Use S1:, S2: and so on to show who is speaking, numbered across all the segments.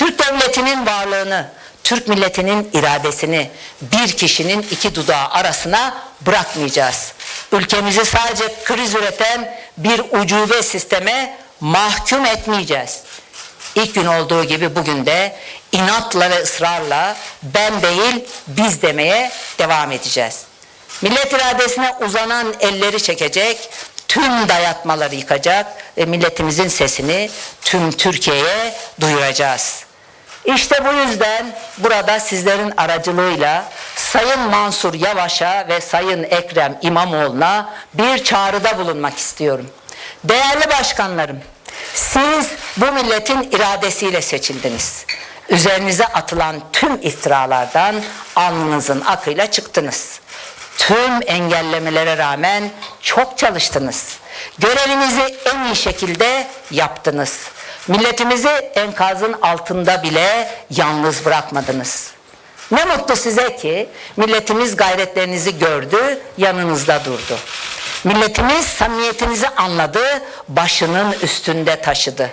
S1: Türk devletinin varlığını, Türk milletinin iradesini bir kişinin iki dudağı arasına bırakmayacağız. Ülkemizi sadece kriz üreten bir ucube sisteme mahkum etmeyeceğiz. İlk gün olduğu gibi bugün de inatla ve ısrarla ben değil biz demeye devam edeceğiz. Millet iradesine uzanan elleri çekecek, tüm dayatmaları yıkacak ve milletimizin sesini tüm Türkiye'ye duyuracağız. İşte bu yüzden burada sizlerin aracılığıyla Sayın Mansur Yavaş'a ve Sayın Ekrem İmamoğlu'na bir çağrıda bulunmak istiyorum. Değerli başkanlarım, siz bu milletin iradesiyle seçildiniz. Üzerinize atılan tüm iftiralardan alnınızın akıyla çıktınız. Tüm engellemelere rağmen çok çalıştınız. Görevinizi en iyi şekilde yaptınız. Milletimizi enkazın altında bile yalnız bırakmadınız. Ne mutlu size ki milletimiz gayretlerinizi gördü, yanınızda durdu. Milletimiz samimiyetinizi anladı, başının üstünde taşıdı.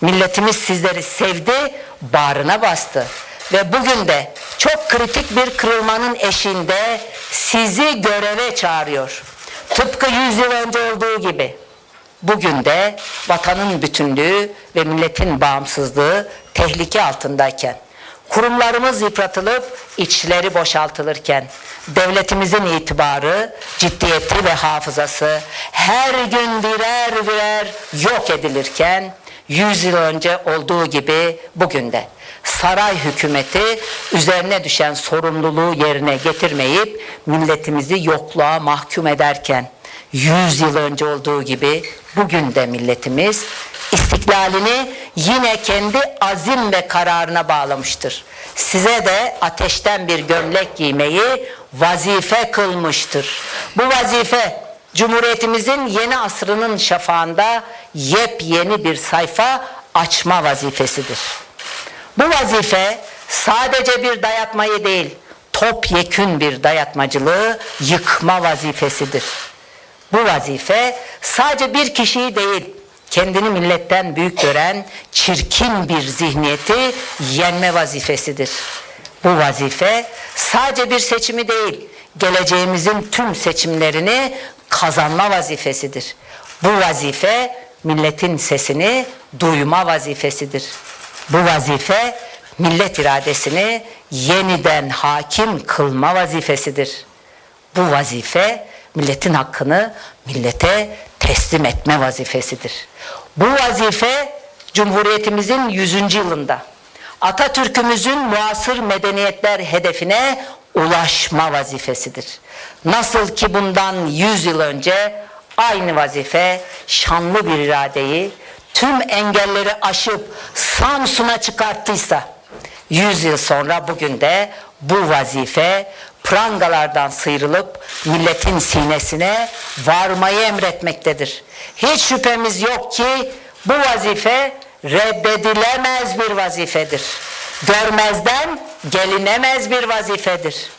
S1: Milletimiz sizleri sevdi, bağrına bastı. Ve bugün de çok kritik bir kırılmanın eşiğinde sizi göreve çağırıyor. Tıpkı 100 yıl önce olduğu gibi. Bugün de vatanın bütünlüğü ve milletin bağımsızlığı tehlike altındayken, kurumlarımız yıpratılıp içleri boşaltılırken, devletimizin itibarı, ciddiyeti ve hafızası her gün birer birer yok edilirken, 100 yıl önce olduğu gibi bugün de saray hükümeti üzerine düşen sorumluluğu yerine getirmeyip milletimizi yokluğa mahkum ederken 100 yıl önce olduğu gibi bugün de milletimiz istiklalini yine kendi azim ve kararına bağlamıştır. Size de ateşten bir gömlek giymeyi vazife kılmıştır. Bu vazife Cumhuriyetimizin yeni asrının şafağında yepyeni bir sayfa açma vazifesidir. Bu vazife sadece bir dayatmayı değil, topyekün bir dayatmacılığı yıkma vazifesidir. Bu vazife sadece bir kişiyi değil, kendini milletten büyük gören çirkin bir zihniyeti yenme vazifesidir. Bu vazife sadece bir seçimi değil, geleceğimizin tüm seçimlerini kazanma vazifesidir. Bu vazife milletin sesini duyma vazifesidir. Bu vazife millet iradesini yeniden hakim kılma vazifesidir. Bu vazife milletin hakkını millete teslim etme vazifesidir. Bu vazife Cumhuriyetimizin 100. yılında Atatürk'ümüzün muasır medeniyetler hedefine ulaşma vazifesidir. Nasıl ki bundan 100 yıl önce aynı vazife şanlı bir iradeyi tüm engelleri aşıp Samsun'a çıkarttıysa 100 yıl sonra bugün de bu vazife prangalardan sıyrılıp milletin sinesine varmayı emretmektedir. Hiç şüphemiz yok ki bu vazife reddedilemez bir vazifedir. Görmezden gelinemez bir vazifedir.